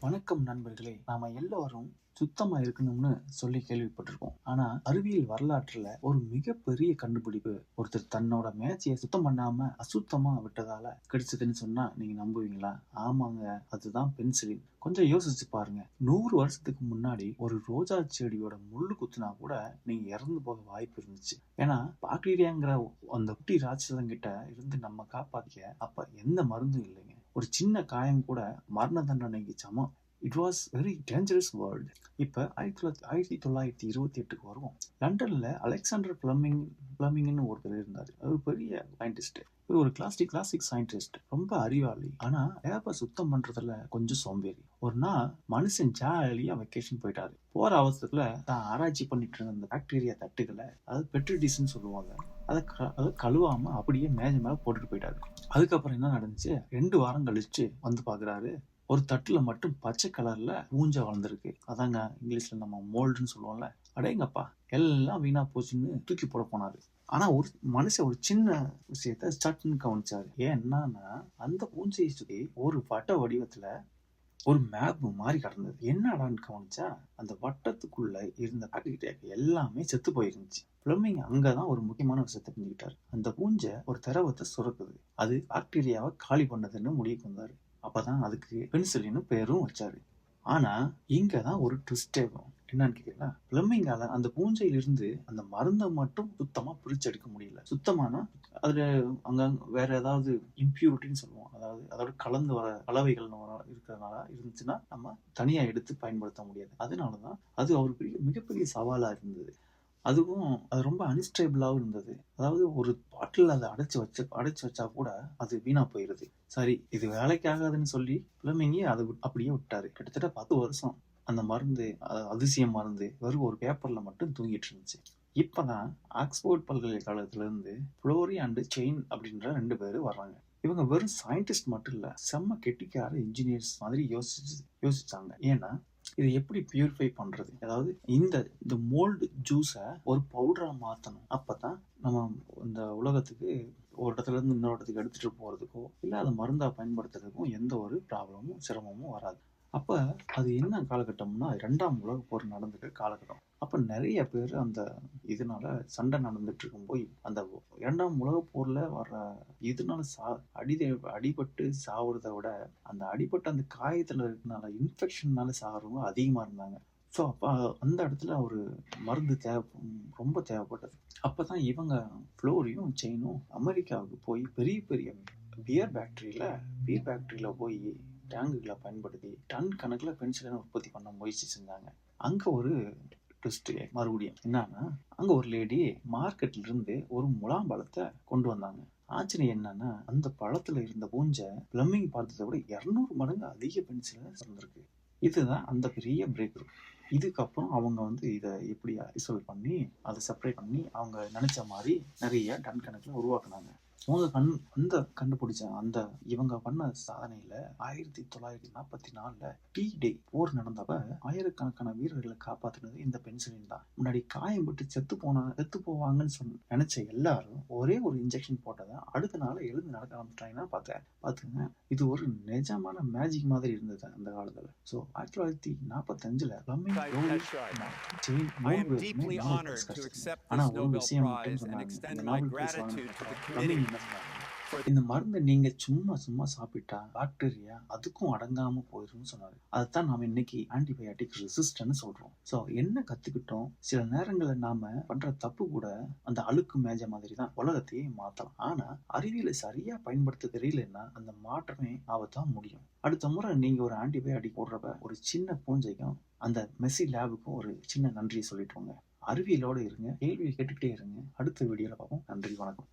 வணக்கம் நண்பர்களே. நாம எல்லாரும் சுத்தமா இருக்கணும்னு சொல்லி கேள்விப்பட்டிருக்கோம். ஆனா அறிவியல் வரலாற்றுல ஒரு மிகப்பெரிய கண்டுபிடிப்பு ஒருத்தர் தன்னோட மேட்சையை சுத்தம் பண்ணாம அசுத்தமா விட்டதால கிடைச்சதுன்னு சொன்னா நீங்க நம்புவீங்களா? ஆமாங்க அதுதான் பென்சிலின். கொஞ்சம் யோசிச்சு பாருங்க. நூறு வருஷத்துக்கு முன்னாடி ஒரு ரோஜா செடியோட முள்ளு குத்துனா கூட நீங்க இறந்து போக வாய்ப்பு இருந்துச்சு. ஏன்னா பாக்டீரியாங்கிற அந்த குட்டி ராட்சசம் கிட்ட இருந்து நம்ம காப்பாத்திக்க அப்ப எந்த மருந்தும் இல்லைங்க. ஒரு சின்ன காயம் கூட மரண தண்டனைக்கு சமம். It was very dangerous world இப்போ ஆயிரத்தி தொள்ளாயிரத்தி ஆயிரத்தி தொள்ளாயிரத்தி இருபத்தி எட்டுக்கு வருவோம். லண்டனில் அலெக்சாண்டர் பிளம்மிங் பிளம்மிங்னு ஒருத்தர் இருந்தார். அது பெரிய சயின்டிஸ்ட் இவர் ஒரு கிளாசிக் கிளாசிக் சயின்டிஸ்ட் ரொம்ப அறிவாளி. ஆனால் லேபை சுத்தம் பண்ணுறதுல கொஞ்சம் சோம்பேறி. ஒரு நாள் மனுஷன் ஜாலியாக வெக்கேஷன் போயிட்டாரு. போகிற அவசரத்தில் தான் ஆராய்ச்சி பண்ணிட்டு இருந்த அந்த பாக்டீரியா தட்டுகளை அதாவது பெட்ரிடிஸ்ன்னு சொல்லுவாங்க அதை க- அதை கழுவாமல் அப்படியே மேஜை மேலே போட்டுட்டு போயிட்டாரு. அதுக்கப்புறம் என்ன நடந்துச்சு? ரெண்டு வாரம் கழிச்சு வந்து பார்க்குறாரு ஒரு தட்டுல மட்டும் பச்சை கலர்ல ஊஞ்ச வளர்ந்துருக்கு. அதாங்க இங்கிலீஷ்ல நம்ம மோல்டுன்னு சொல்லுவோம்ல. அடேங்கப்பா எல்லாம் வீணா போச்சுன்னு தூக்கி போட போனாரு. ஆனா ஒரு மனுஷன் ஒரு சின்ன விஷயத்த சட்டுன்னு கவனிச்சாரு. என்னன்னா அந்த பூஞ்சையை சுத்தி ஒரு வட்ட வடிவத்துல ஒரு மேப் மாதிரி கடந்தது. என்னடான்னு கவனிச்சா அந்த வட்டத்துக்குள்ள இருந்த பாக்கெட் எல்லாமே செத்து போயிருந்துச்சு. பிளம்பிங் அங்கதான் ஒரு முக்கியமான விஷயத்தை புரிஞ்சுக்கிட்டாரு அந்த பூஞ்சை ஒரு திரவத்தை சுரக்குது. அது பாக்டீரியாவை காலி பண்ணதுன்னு முடிவுக்கு வந்தாரு. அப்பதான் அதுக்கு பென்சிலின்னு பேரும் வச்சாரு. ஆனா இங்க தான் ஒரு ட்விஸ்டே வரும் என்னன்னு கேக்குறீங்களா பிளம்பிங்கால அந்த பூஞ்சையிலிருந்து அந்த மருந்தை மட்டும் சுத்தமா பிரிச்செடுக்க முடியல. சுத்தமானா அதுல அங்க வேற ஏதாவது இம்பியூரிட்டின்னு சொல்லுவோம். அதாவது அதோட கலந்து வர கலவைகள் இருக்கிறதுனால இருந்துச்சுன்னா நம்ம தனியா எடுத்து பயன்படுத்த முடியாது. அதனாலதான் அது அவருக்கு பெரிய- மிகப்பெரிய சவாலா இருந்தது. அதுவும் அது ரொம்ப அன்ஸ்டேபிளாகவும் இருந்தது. அதாவது ஒரு பாட்டில் அதை அடைச்சி வச்ச அடைச்சி வச்சா கூட அது வீணா போயிருது. சரி இது வேலைக்கு ஆகாதுன்னு சொல்லி பிளம்பிங்கி அதை அப்படியே விட்டாரு. கிட்டத்தட்ட பத்து வருஷம் அந்த மருந்து அ- அதிசய மருந்து வெறும் ஒரு பேப்பர்ல மட்டும் தூங்கிட்டு இருந்துச்சு. இப்பதான் ஆக்ஸ்போர்ட் பல்கலைக்கழகத்துல இருந்து ஃப்ளோரி அண்ட் செயின் அப்படின்ற ரெண்டு பேரும் வர்றாங்க. இவங்க வெறும் சயின்டிஸ்ட் மட்டும் இல்ல செம்ம கெட்டிக்கார இன்ஜினியர்ஸ் மாதிரி யோசிச்சு யோசிச்சாங்க. ஏன்னா இதை எப்படி பியூரிஃபை பண்றது? அதாவது இந்த இந்த மோல்டு ஜூஸை ஒரு பவுடரா மாத்தணும். அப்பதான் நம்ம இந்த உலகத்துக்கு ஒரு இடத்துல இருந்து இன்னொரு இடத்துக்கு எடுத்துட்டு போறதுக்கோ இல்ல அதை மருந்தா பயன்படுத்துறதுக்கும் எந்த ஒரு ப்ராப்ளமும் சிரமமும் வராது. அப்ப அது என்ன காலகட்டம்னா இரண்டாம் உலக போர் நடந்துட்டு காலகட்டம். அப்ப நிறைய பேர் அந்த இதனால சண்டை நடந்துட்டு இருக்கும் போய் அந்த இரண்டாம் உலக போர்ல வர்ற இதனால சா அடித அடிபட்டு சாவுறதை விட அந்த அடிபட்டு அந்த காயத்துல இருக்கனால இன்ஃபெக்ஷன்னால சாகிறவங்க அதிகமா இருந்தாங்க. ஸோ அப்போ அந்த இடத்துல ஒரு மருந்து தேவை ரொம்ப தேவைப்பட்டது. அப்பதான் இவங்க ஃப்ளோரியும் செயினும் அமெரிக்காவுக்கு போய் பெரிய பெரிய பியர் ஃபேக்ட்ரியில் பியர் ஃபேக்ட்ரியில் போய் டேங்குகளை பயன்படுத்தி டன் கணக்கில் பென்சிலின் உற்பத்தி பண்ண முயற்சி செஞ்சாங்க. அங்கே ஒரு ட்விஸ்ட்டு மறுபடியும் என்னன்னா அங்க ஒரு லேடி மார்க்கெட்ல இருந்து ஒரு முலாம்பழத்தை கொண்டு வந்தாங்க. ஆச்சரியம் என்னன்னா அந்த பழத்துல இருந்த பூஞ்சை பிளம்பிங் பார்த்ததை விட இரநூறு மடங்கு அதிக பென்சிலை இருந்திருக்கு இதுதான் அந்த பெரிய பிரேக் இதுக்கப்புறம் அவங்க வந்து இதை எப்படி ஐசோல் பண்ணி அதை செப்பரேட் பண்ணி அவங்க நினைச்ச மாதிரி நிறைய டன் கணக்கில் உருவாக்குனாங்க. அவங்க கண் அந்த கண்டுபிடிச்ச அந்த இவங்க பண்ண சாதனையில ஆயிரத்தி தொள்ளாயிரத்தி நாற்பத்தி நாலுல டி டே போர் நடந்தப்ப ஆயிரக்கணக்கான வீரர்களை காப்பாத்துனது இந்த பென்சிலின் தான். முன்னாடி காயம் பட்டு செத்து போன செத்து போவாங்கன்னு சொன்ன நினைச்ச எல்லாரும் ஒரே ஒரு இன்ஜெக்ஷன் போட்டதை அடுத்த நாள் எழுந்து நடக்க ஆரம்பிச்சிட்டாங்கன்னா பார்த்தேன். பாத்துங்க இது ஒரு நிஜமான மேஜிக் மாதிரி இருந்தது அந்த காலத்துல. ஸோ ஆயிரத்தி தொள்ளாயிரத்தி நாற்பத்தஞ்சுல ஆனா ஒரு விஷயம் மட்டும் சொன்னாங்க இந்த என்ன இந்த மருந்தை நீங்க சும்மா சும்மா சாப்பிட்டா பாக்டீரியா அதுக்கும் அடங்காம போயிடும் சொன்னாரு. அதுதான் நாம இன்னைக்கு ஆன்டிபயாட்டிக் ரெசிஸ்டன்ட் சொல்றோம். சோ என்ன கத்துக்கிட்டோம்? சில நேரங்கள்ல நாம பண்ற தப்பு கூட அந்த அழுக்கு மேஜ மாதிரி தான் உலகத்தையே மாத்தலாம். ஆனா அறிவியலை சரியா பயன்படுத்த தெரியலன்னா அந்த மாற்றமே ஆபத்தான் முடியும். அடுத்த முறை நீங்க ஒரு ஆன்டிபயாட்டிக் போடுறப்ப ஒரு சின்ன பூஞ்சைக்கும் அந்த மெஸ்ஸி லேபுக்கும் ஒரு சின்ன நன்றியை சொல்லிட்டு வாங்க அறிவியலோட இருங்க. கேள்வியை கேட்டுக்கிட்டே இருங்க. அடுத்த வீடியோல பார்ப்போம். நன்றி வணக்கம்.